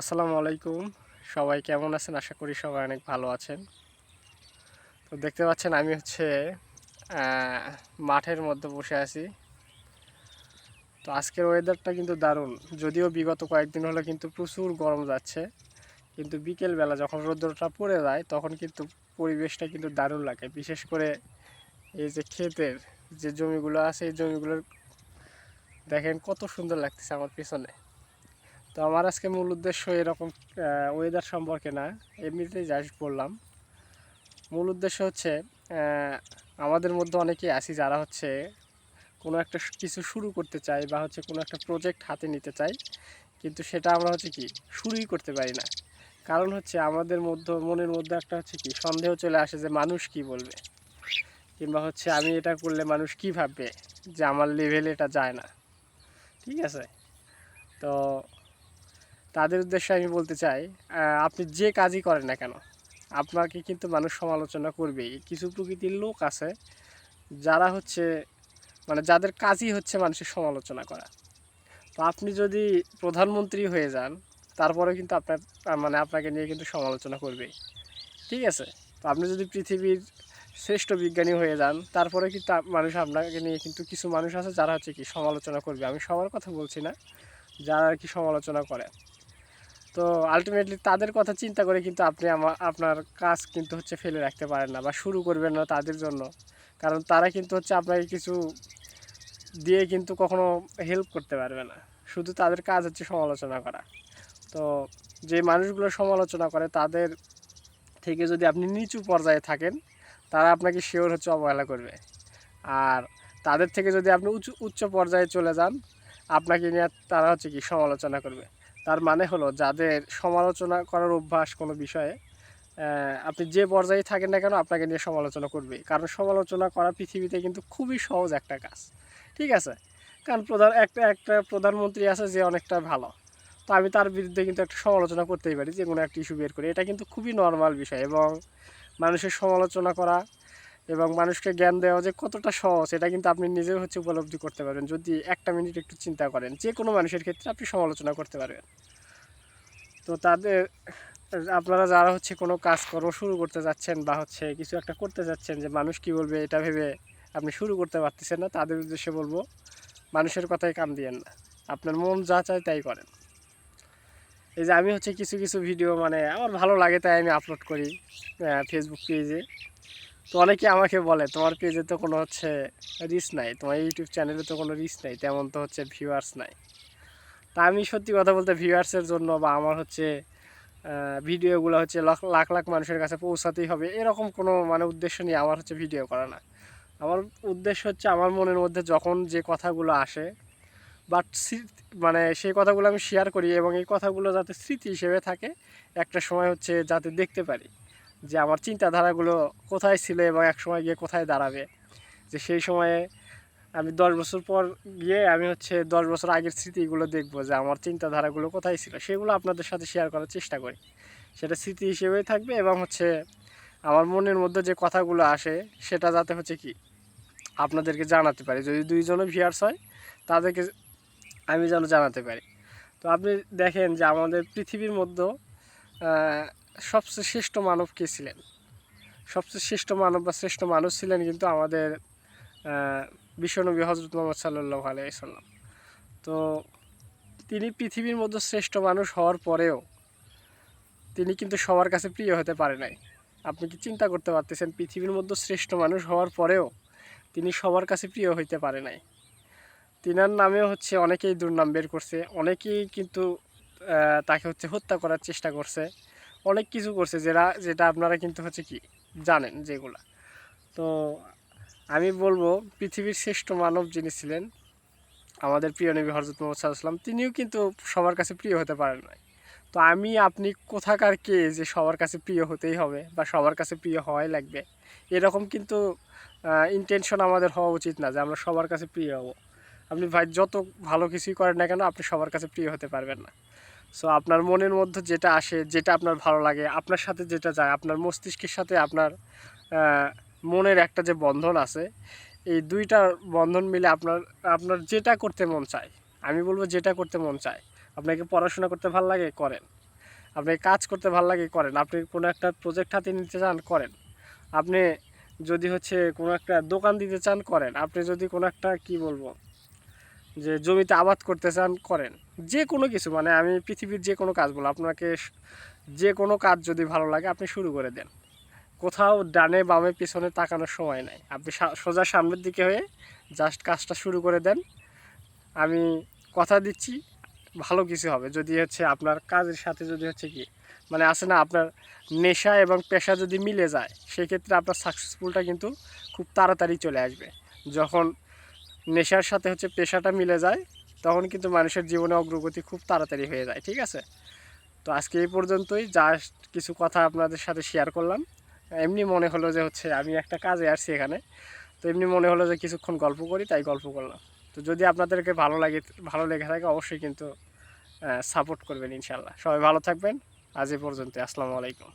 আসসালামু আলাইকুম। সবাই কেমন আছেন? আশা করি সবাই অনেক ভালো আছেন। তো দেখতে পাচ্ছেন আমি হচ্ছে মাঠের মধ্যে বসে আছি। তো আজকের ওয়েদারটা কিন্তু দারুণ। যদিও বিগত কয়েকদিন হলো কিন্তু প্রচুর গরম যাচ্ছে। কিন্তু বিকেলবেলা যখন রোদ্রটা পড়ে যায়, তখন কিন্তু পরিবেশটা কিন্তু দারুণ লাগে। বিশেষ করে এই যে ক্ষেতের যে জমিগুলো আছে, এই জমিগুলোর দেখেন কত সুন্দর লাগতেছে আমার পিছনে। তো আমার আজকে মূল উদ্দেশ্য এরকম ওয়েদার সম্পর্কে না, এমনিতেই জাস্ট বললাম। মূল উদ্দেশ্য হচ্ছে আমাদের মধ্যে অনেকেই আছি যারা হচ্ছে কোনো একটা কিছু শুরু করতে চাই বা হচ্ছে কোনো একটা প্রজেক্ট হাতে নিতে চাই। কিন্তু সেটা আমরা হচ্ছে কি, শুরুই করতে পারি না। কারণ হচ্ছে আমাদের মধ্যে, মনের মধ্যে একটা হচ্ছে কি, সন্দেহ চলে আসে যে মানুষ কি বলবে? কিংবা হচ্ছে আমি এটা করলে মানুষ কি ভাববে? যে আমার লেভেলে এটা যায় না। ঠিক আছে? তো তাদের উদ্দেশ্যে আমি বলতে চাই আপনি যে কাজই করেন না কেন, আপনাকে কিন্তু মানুষ সমালোচনা করবেই। কিছু প্রকৃতির লোক আছে যারা হচ্ছে মানে যাদের কাজই হচ্ছে মানুষের সমালোচনা করা। তো আপনি যদি প্রধানমন্ত্রী হয়ে যান তারপরে কিন্তু আপনার মানে আপনাকে নিয়ে কিন্তু সমালোচনা করবেই। ঠিক আছে? তো আপনি যদি পৃথিবীর শ্রেষ্ঠ বিজ্ঞানী হয়ে যান, তারপরে কিন্তু মানুষ আপনাকে নিয়ে কিন্তু কিছু মানুষ আছে যারা হচ্ছে কি সমালোচনা করবে। আমি সবার কথা বলছি না, যারা আর কি সমালোচনা করে। তো আলটিমেটলি তাদের কথা চিন্তা করে কিন্তু আপনি আমা- আপনার কাজ কিন্তু হচ্ছে ফেলে রাখতে পারেন না বা শুরু করবেন না তাদের জন্য। কারণ তারা কিন্তু হচ্ছে আপনাকে কিছু দিয়ে কিন্তু কখনো হেল্প করতে পারবে না। শুধু তাদের কাজ হচ্ছে সমালোচনা করা। তো যে মানুষগুলো সমালোচনা করে তাদের থেকে যদি আপনি নিচু পর্যায়ে থাকেন, তারা আপনাকে শিওর হচ্ছে অবহেলা করবে। আর তাদের থেকে যদি আপনি উঁচু উচ্চ পর্যায়ে চলে যান, আপনাকে নিয়ে তারা হচ্ছে কি সমালোচনা করবে। তার মানে হলো যাদের সমালোচনা করার অভ্যাস কোনো বিষয়ে আপনি যে পর্যায়ে থাকেন না কেন আপনাকে নিয়ে সমালোচনা করবে। কারণ সমালোচনা করা পৃথিবীতে কিন্তু খুবই সহজ একটা কাজ। ঠিক আছে? কারণ প্রধান একটা একটা প্রধানমন্ত্রী আছে যে অনেকটা ভালো। তো আমি তার বিরুদ্ধে কিন্তু একটা সমালোচনা করতেই পারি, যে কোনো একটা ইস্যু বের করে। এটা কিন্তু খুবই নর্মাল বিষয় এবং মানুষের সমালোচনা করা এবং মানুষকে জ্ঞান দেওয়া যে কতটা সহজ, এটা কিন্তু আপনি নিজেও হচ্ছে উপলব্ধি করতে পারবেন। যদি একটা মিনিট একটু চিন্তা করেন, যে কোনো মানুষের ক্ষেত্রে আপনি সমালোচনা করতে পারবেন। তো তাদের, আপনারা যারা হচ্ছে কোনো কাজকর্ম শুরু করতে যাচ্ছেন বা হচ্ছে কিছু একটা করতে যাচ্ছেন, যে মানুষ কি বলবে এটা ভেবে আপনি শুরু করতে পারতেছেন না, তাদের উদ্দেশ্যে বলব, মানুষের কথায় কান দিয়েন না। আপনার মন যা চায় তাই করেন। এই যে আমি হচ্ছে কিছু কিছু ভিডিও মানে আমার ভালো লাগে তাই আমি আপলোড করি ফেসবুক পেজে তো অনেকে আমাকে বলে, তোমার পেজে তো কোনো হচ্ছে রিচ নাই, তোমার ইউটিউব চ্যানেলে তো কোনো রিচ নাই, তেমন তো হচ্ছে ভিউয়ার্স নাই। তা আমি সত্যি কথা বলতে ভিউয়ার্সের জন্য বা আমার হচ্ছে ভিডিওগুলো হচ্ছে লাখ লাখ লাখ মানুষের কাছে পৌঁছাতেই হবে, এরকম কোনো মানে উদ্দেশ্য নিয়ে আমার হচ্ছে ভিডিও করা না। আমার উদ্দেশ্য হচ্ছে আমার মনের মধ্যে যখন যে কথাগুলো আসে বাট মানে সেই কথাগুলো আমি শেয়ার করি এবং এই কথাগুলো যাতে স্মৃতি হিসেবে থাকে, একটা সময় হচ্ছে যাতে দেখতে পারি। যে আমার চিন্তাধারাগুলো কোথায় ছিল এবং এক সময় গিয়ে কোথায় দাঁড়াবে। যে সেই সময়ে আমি দশ বছর পর গিয়ে আমি হচ্ছে দশ বছর আগের স্মৃতিগুলো দেখব যে আমার চিন্তাধারাগুলো কোথায় ছিল, সেগুলো আপনাদের সাথে শেয়ার করার চেষ্টা করি। সেটা স্মৃতি হিসেবেই থাকবে এবং হচ্ছে আমার মনের মধ্যে যে কথাগুলো আসে, সেটা যাতে হচ্ছে কি আপনাদেরকে জানাতে পারি। যদি দুইজনে ভিয়ার্স হয়, তাদেরকে আমি যেন জানাতে পারি। তো আপনি দেখেন যে আমাদের পৃথিবীর মধ্যে সবচেয়ে শ্রেষ্ঠ মানব কে ছিলেন? সবচেয়ে শ্রেষ্ঠ মানব বা শ্রেষ্ঠ মানুষ ছিলেন কিন্তু আমাদের বিশ্বনবী হজরত মোহাম্মদ সাল্লাহ আলাইসাল্লাম তো তিনি পৃথিবীর মধ্যে শ্রেষ্ঠ মানুষ হওয়ার পরেও তিনি কিন্তু সবার কাছে প্রিয় হতে পারে নাই। আপনি কি চিন্তা করতে পারতেছেন পৃথিবীর মধ্যে শ্রেষ্ঠ মানুষ হওয়ার পরেও তিনি সবার কাছে প্রিয় হইতে পারে নাই? তিনার নামেও হচ্ছে অনেকেই দুর্নাম বের করছে, অনেকেই কিন্তু তাকে হচ্ছে হত্যা করার চেষ্টা করছে। অনেক কিছু করছে যেটা যেটা আপনারা কিন্তু হচ্ছে কি জানেন যেগুলা। তো আমি বলব, পৃথিবীর শ্রেষ্ঠ মানব যিনি ছিলেন, আমাদের প্রিয় নবী হজরত মোহাম্মদ সাল্লাম তিনিও কিন্তু সবার কাছে প্রিয় হতে পারেন নাই। তো আমি, আপনি কোথাকার কে যে সবার কাছে প্রিয় হতেই হবে বা সবার কাছে প্রিয় হওয়াই লাগবে, এরকম কিন্তু ইন্টেনশন আমাদের হওয়া উচিত না যে আমরা সবার কাছে প্রিয় হব। আপনি ভাই, যত ভালো কিছুই করেন না কেন, আপনি সবার কাছে প্রিয় হতে পারবেন না। সো আপনার মনের মধ্যে যেটা আসে, যেটা আপনার ভালো লাগে, আপনার সাথে যেটা যায়, আপনার মস্তিষ্কের সাথে আপনার মনের একটা যে বন্ধন আছে, এই দুইটা বন্ধন মিলে আপনার আপনার যেটা করতে মন চায়, আমি বলব যেটা করতে মন চায়, আপনাকে পড়াশোনা করতে ভালো লাগে, করেন। আপনি কাজ করতে ভালো লাগে, করেন। আপনি কোনো একটা প্রজেক্ট হাতে নিতে চান, করেন। আপনি যদি হচ্ছে কোনো একটা দোকান দিতে চান, করেন। আপনি যদি কোনো একটা, কি বলব যে জমিতে আবাদ করতে চান, করেন। যে কোনো কিছু মানে আমি পৃথিবীর যে কোনো কাজ বলো, আপনাকে যে কোনো কাজ যদি ভালো লাগে, আপনি শুরু করে দেন। কোথাও ডানে বামে পিছনে তাকানোর সময় নাই। আপনি সোজা সামনের দিকে হয়ে জাস্ট কাজটা শুরু করে দেন। আমি কথা দিচ্ছি, ভালো কিছু হবে। যদি হচ্ছে আপনার কাজের সাথে যদি হচ্ছে কি মানে আছে না, আপনার নেশা এবং পেশা যদি মিলে যায়, সেক্ষেত্রে আপনার সাকসেসফুলটা কিন্তু খুব তাড়াতাড়ি চলে আসবে। যখন নেশার সাথে হচ্ছে পেশাটা মিলে যায়, তখন কিন্তু মানুষের জীবনে অগ্রগতি খুব তাড়াতাড়ি হয়ে যায়, ঠিক আছে? তো আজকে এই পর্যন্তই জাস্ট কিছু কথা আপনাদের সাথে শেয়ার করলাম। এমনি মনে হলো যে হচ্ছে আমি একটা কাজে আসছি এখানে, তো এমনি মনে হলো যে কিছুক্ষণ গল্প করি, তাই গল্প করলাম। তো যদি আপনাদেরকে ভালো লাগে, ভালো লেগে থাকে, অবশ্যই কিন্তু সাপোর্ট করবেন ইনশাল্লাহ সবাই ভালো থাকবেন, আজ এ পর্যন্ত আসসালামু আলাইকুম।